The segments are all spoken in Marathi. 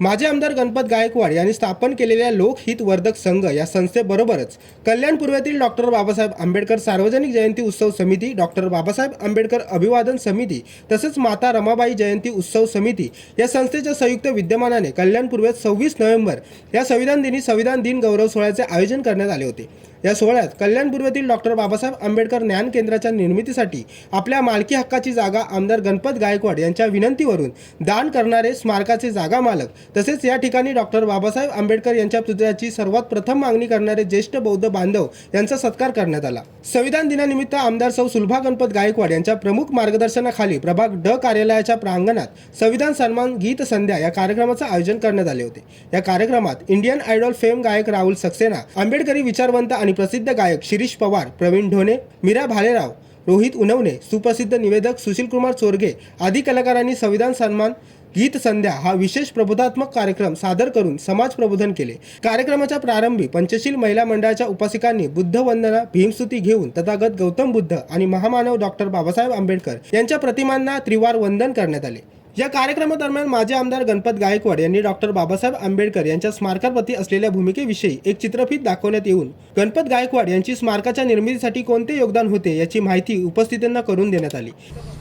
माजी आमदार गणपत गायकवाड यांनी स्थापन केलेल्या लोकहित वर्धक संघ या संस्थेबरोबरच कल्याण पूर्वेतील डॉक्टर बाबासाहेब आंबेडकर सार्वजनिक जयंती उत्सव समिती डॉक्टर बाबासाहेब आंबेडकर अभिवादन समिती तसेच माता रमाबाई जयंती उत्सव समिती या संस्थेच्या संयुक्त विद्यमानाने कल्याण पूर्वेत सव्वीस नोव्हेंबर या संविधान दिनी संविधान दिन गौरव सोहळ्याचे आयोजन करण्यात आले होते. या सोहळ्यात कल्याणपूर्वेतील डॉक्टर बाबासाहेब आंबेडकर ज्ञान केंद्राच्या निर्मितीसाठी आपल्या मालकी हक्काची जागा आमदार गणपत गायकवाड यांच्या विनंतीवरून दान करणारे स्मारकाचे जागा मालक तसेच या ठिकाणी डॉक्टर बाबासाहेब आंबेडकर यांच्या पुतळ्याची सर्वात प्रथम मागणी करणारे ज्येष्ठ बौद्ध बांधव यांचा सत्कार करण्यात आला. संविधान दिनानिमित्त आमदार सौ सुलभा गणपत गायकवाड यांच्या प्रमुख मार्गदर्शनाखाली प्रभाग ड कार्यालयाच्या प्रांगणात संविधान सन्मान गीत संध्या या कार्यक्रमाचं आयोजन करण्यात आले होते. या कार्यक्रमात इंडियन आयडॉल फेम गायक राहुल सक्सेना आंबेडकरी विचारवंत आणि आणि प्रसिद्ध गायक शिरीष पवार प्रवीण ढोणे मीरा भालेराव रोहित उनवणे सुप्रसिद्ध निवेदक सुशील कुमार चोरगे आदी कलाकारांनी संविधान सन्मान गीत संध्या हा विशेष प्रबोधात्मक कार्यक्रम सादर करून समाज प्रबोधन केले. कार्यक्रमाच्या प्रारंभी पंचशील महिला मंडळाच्या उपासिकांनी बुद्ध वंदना भीमस्तुती घेऊन तथागत गौतम बुद्ध आणि महामानव डॉक्टर बाबासाहेब आंबेडकर यांच्या प्रतिमांना त्रिवार वंदन करण्यात आले. या कार्यक्रमादरम्यान माजी आमदार गणपत गायकवाड यांनी डॉक्टर बाबासाहेब आंबेडकर यांच्या स्मारकाप्रती असलेल्या भूमिकेविषयी एक चित्रफित दाखवण्यात येऊन गणपत गायकवाड यांची स्मारकाच्या निर्मितीसाठी कोणते योगदान होते याची माहिती उपस्थितांना करून देण्यात आली.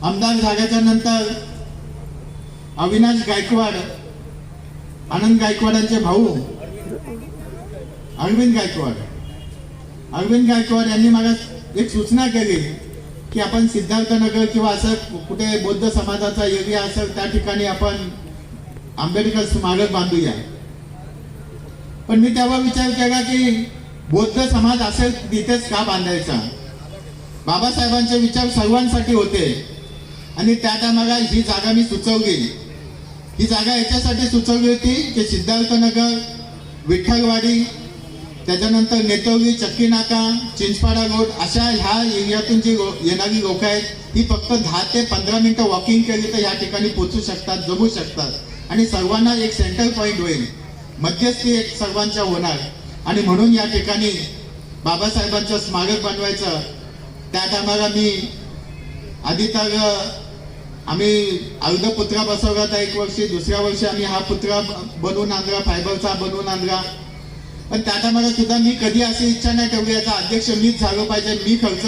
आमदार झाल्याच्यानंतर अविनाश गायकवाड आनंद गायकवाडांचे भाऊ अरविंद गायकवाड. अरविंद गायकवाड यांनी मला एक सूचना केली. की आपण सिद्धार्थनगर किंवा असं कुठे बौद्ध समाजाचा एरिया असेल त्या ठिकाणी आपण आंबेडकर स्मारक बांधूया. पण मी तेव्हा विचार केला की बौद्ध समाज असेल तिथेच का बांधायचा? बाबासाहेबांचे विचार सर्वांसाठी होते. आणि त्या टायमाला ही जागा मी सुचवली. ही जागा याच्यासाठी सुचवली होती की सिद्धार्थनगर विठ्ठलवाडी त्याच्यानंतर नेतोगी चक्की नाका चिंचपाडा रोड अशा ह्या एरियातून जी लो- येणारी लोक आहेत ही फक्त दहा ते पंधरा मिनिटं वॉकिंग केली तर या ठिकाणी पोचू शकतात जमू शकतात. आणि सर्वांना एक सेंटर पॉईंट होईल. मध्यस्थी एक सर्वांच्या होणार. आणि म्हणून या ठिकाणी बाबासाहेबांचं स्मारक बनवायचं. त्या टायमाला मी आधी तर आम्ही अर्ध पुत्रा बसवला होता एक वर्षी. दुसऱ्या वर्षी आम्ही हा पुत्रा बनवून आणला फायबरचा बनवून आणला. पण त्या टायमाला सुद्धा मी कधी अशी इच्छा नाही ठेवली. याचा अध्यक्ष मीच झालो पाहिजे मी खर्च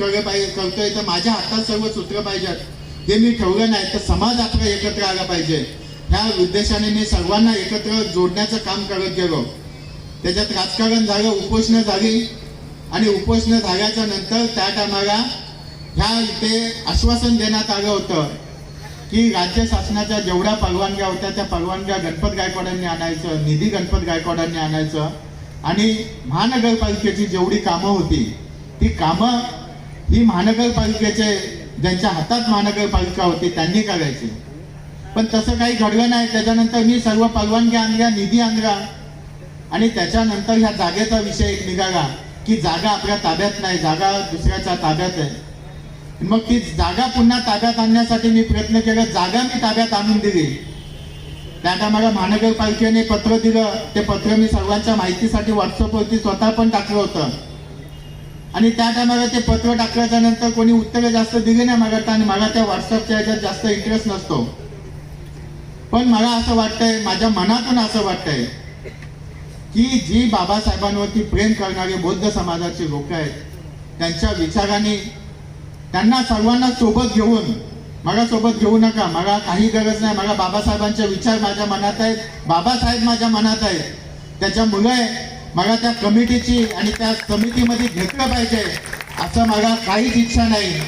कर- पाहिजे करतोय तर माझ्या हातात सर्व सूत्र पाहिजेत हे मी ठेवलं नाही तर समाज आपला एकत्र आला पाहिजे. ह्या उद्देशाने मी सर्वांना एकत्र जोडण्याचं काम करत गेलो. त्याच्यात राजकारण झालं उपोषणं झाली. आणि उपोषणं झाल्याच्यानंतर त्या टायमाला ह्या इथे आश्वासन देण्यात आलं होतं. की राज्य शासनाच्या जेवढ्या परवानग्या होत्या त्या परवानग्या गणपत गायकवाडांनी आणायचं निधी गणपत गायकवाडांनी आणायचं. आणि महानगरपालिकेची जेवढी कामं होती ती कामं ही महानगरपालिकेचे ज्यांच्या हातात महानगरपालिका होती त्यांनी करायची. पण तसं काही घडलं नाही. त्याच्यानंतर मी सर्व परवानग्या आणल्या निधी आणला. आणि त्याच्यानंतर ह्या जागेचा विषय एक निघाला की जागा आपल्या ताब्यात नाही जागा दुसऱ्याच्या ताब्यात आहे. मग ती जागा पुन्हा ताब्यात आणण्यासाठी मी प्रयत्न केला. जागा मी ताब्यात आणून दिली. त्या टायमाला महानगरपालिकेने पत्र दिलं. ते पत्र मी सर्वांच्या माहितीसाठी व्हॉट्सअपवरती स्वतः पण टाकलं होतं. आणि त्या टायमाला ते पत्र टाकल्याच्या नंतर कोणी उत्तरं जास्त दिली नाही मला आणि मला त्या व्हॉट्सअपच्या ह्याच्यात जास्त इंटरेस्ट नसतो. पण मला असं वाटतंय माझ्या मनातून असं वाटतंय की जी बाबासाहेबांवरती प्रेम करणारे बौद्ध समाजाचे लोक आहेत त्यांच्या विचाराने त्यांना सर्वांना सोबत घेऊन मला सोबत घेऊ नका. मला काही गरज नाही. मला बाबासाहेबांचे विचार माझ्या मनात आहेत. बाबासाहेब माझ्या मनात आहेत. त्याच्यामुळे मला त्या कमिटीची आणि त्या समितीमध्ये घेतलं पाहिजे असं मला काहीच इच्छा नाही.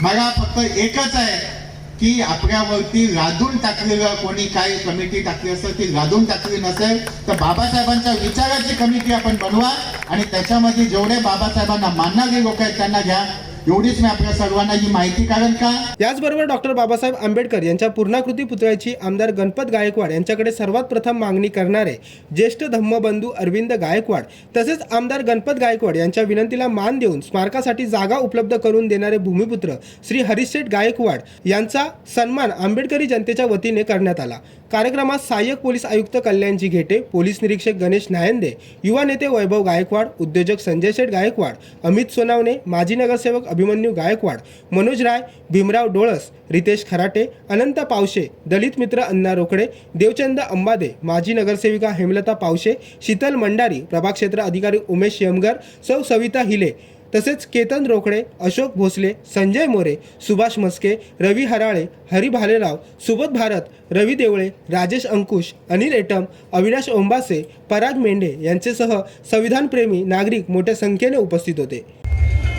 मला फक्त एकच आहे की आपल्यावरती लादून टाकलेलं कोणी काही कमिटी टाकली असेल ती लादून टाकली नसेल तर बाबासाहेबांच्या विचाराची कमिटी आपण बनवा आणि त्याच्यामध्ये जेवढे बाबासाहेबांना मानणारे लोक आहेत त्यांना घ्या. एवढीच मी आपल्या सर्वांना ही माहिती कारण का? याचबरोबर डॉक्टर बाबासाहेब आंबेडकर यांच्या पूर्णाकृती पुतळ्याची आमदार गणपत गायकवाड यांच्याकडे सर्वात प्रथम मागणी करणारे ज्येष्ठ धम्मबंधू अरविंद गायकवाड तसेच आमदार गणपत गायकवाड यांच्या विनंतीला मान देऊन स्मारकासाठी जागा उपलब्ध करून देणारे भूमिपुत्र श्री हरिशेठ गायकवाड यांचा सन्मान आंबेडकरी जनतेच्या वतीने करण्यात आला. कार्यक्रमात सहाय्यक पोलीस आयुक्त कल्याणजी घेटे पोलीस निरीक्षक गणेश नायंदे युवा नेते वैभव गायकवाड उद्योजक संजय शेठ गायकवाड अमित सोनावणे माजी नगरसेवक अभिमन्यू गायकवाड मनोज राय भीमराव डोळस रितेश खराटे अनंत पावशे दलित मित्र अण्णा रोकडे देवचंद अंबादे माजी नगरसेविका हेमलता पावशे शीतल मंडारी प्रभाग क्षेत्र अधिकारी उमेश यमगर सौ सविता हिले तसेच केतन रोकडे अशोक भोसले संजय मोरे सुभाष मस्के रवी हराळे हरी भालेराव सुबोध भारत रवी देवळे राजेश अंकुश अनिल एटम अविनाश ओंबासे पराग मेंढे यांचेसह संविधानप्रेमी नागरिक मोठ्या संख्येने उपस्थित होते.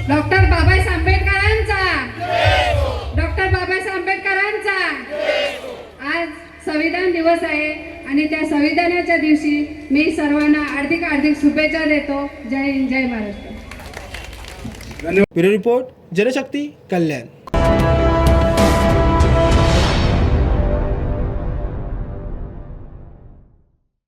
डॉक्टर बाबासाहेब आंबेडकरांचा. डॉक्टर बाबासाहेब आंबेडकरांचा. आज संविधान दिवस आहे आणि त्या संविधानाच्या दिवशी मी सर्वांना हार्दिक हार्दिक शुभेच्छा देतो. जय हिंद जय महाराष्ट्र. धन्यवाद रिपोर्ट जनशक्ती कल्याण.